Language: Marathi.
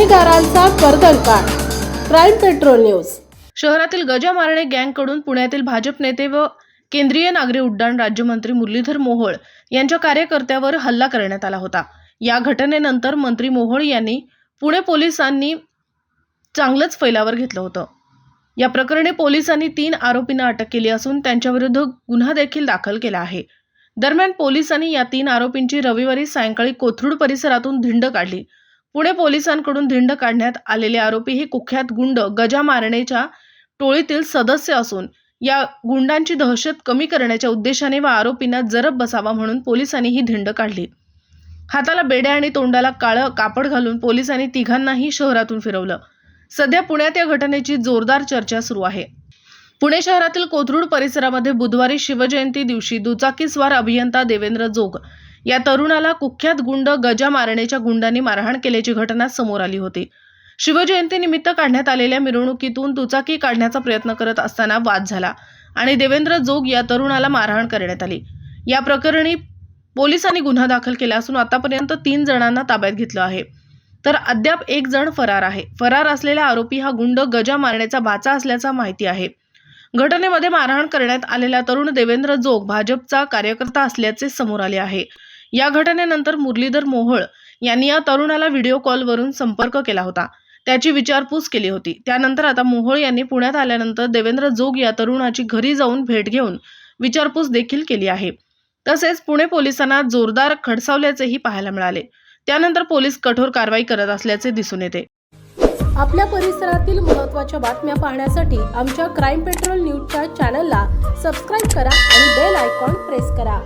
घटनांचा कर्दळकाळ क्राईम पेट्रोल न्यूज. शहरातील गजा मारणे गँगकडून पुण्यातील भाजप नेते व केंद्रीय नागरी उड्डाण राज्यमंत्री मुरलीधर मोहोळ यांच्या कार्यकर्त्यावर हल्ला करण्यात आला होता. या घटनेनंतर मंत्री मोहोळ यांनी पुणे पोलिसांनी चांगलंच फैलावर घेतलं होतं. या प्रकरणी पोलिसांनी तीन आरोपींना अटक केली असून त्यांच्याविरुद्ध गुन्हा देखील दाखल केला आहे. दरम्यान पोलिसांनी या तीन आरोपींची रविवारी सायंकाळी कोथरूड परिसरातून धिंड काढली. पुणे पोलिसांकडून धिंड काढण्यात आलेले आरोपी हे कुख्यात गुंड गजा मारणेच्या टोळीतील सदस्य असून या गुंडांची दहशत कमी करण्याच्या उद्देशाने व आरोपींना जरब बसावा म्हणून पोलिसांनी ही धिंड काढली. हाताला बेड्या आणि तोंडाला काळं कापड घालून पोलिसांनी तिघांनाही शहरातून फिरवलं. सध्या पुण्यात या घटनेची जोरदार चर्चा सुरू आहे. पुणे शहरातील कोथरूड परिसरामध्ये बुधवारी शिवजयंती दिवशी दुचाकीस्वार अभियंता देवेंद्र जोग या तरुणाला कुख्यात गुंड गजा मारण्याच्या गुंडांनी मारहाण केल्याची घटना समोर आली होती. शिवजयंतीनिमित्त काढण्यात आलेल्या मिरवणुकीतून दुचाकी काढण्याचा प्रयत्न करत असताना वाद झाला आणि देवेंद्र जोग या तरुणाला मारहाण करण्यात आली. या प्रकरणी पोलिसांनी गुन्हा दाखल केला असून आतापर्यंत तीन जणांना ताब्यात घेतलं आहे. तर अद्याप एक जण फरार आहे. फरार असलेला आरोपी हा गुंड गजा मारण्याचा भाचा असल्याचा माहिती आहे. घटनेमध्ये मारहाण करण्यात आलेला तरुण देवेंद्र जोग भाजपचा कार्यकर्ता असल्याचे समोर आले आहे. या घटनेनंतर मुरलीधर मोहोळ यांनी या तरुणाला व्हिडिओ कॉलवरून संपर्क केला होता. त्याची विचारपूस केली होती. त्यानंतर आता मोहोळ यांनी पुण्यात आल्यानंतर देवेंद्र जोग या तरुणाची घरी जाऊन भेट घेऊन विचारपूस देखील केली आहे. तसेच पुणे पोलिसांना जोरदार खडसावल्याचेही पाहायला मिळाले. त्यानंतर पोलीस कठोर कारवाई करत असल्याचे दिसून येते. आपल्या परिसरातील महत्त्वाच्या बातम्या पाहण्यासाठी आमच्या क्राईम पेट्रोल न्यूजच्या चॅनलला सबस्क्राईब करा आणि बेल आयकॉन प्रेस करा.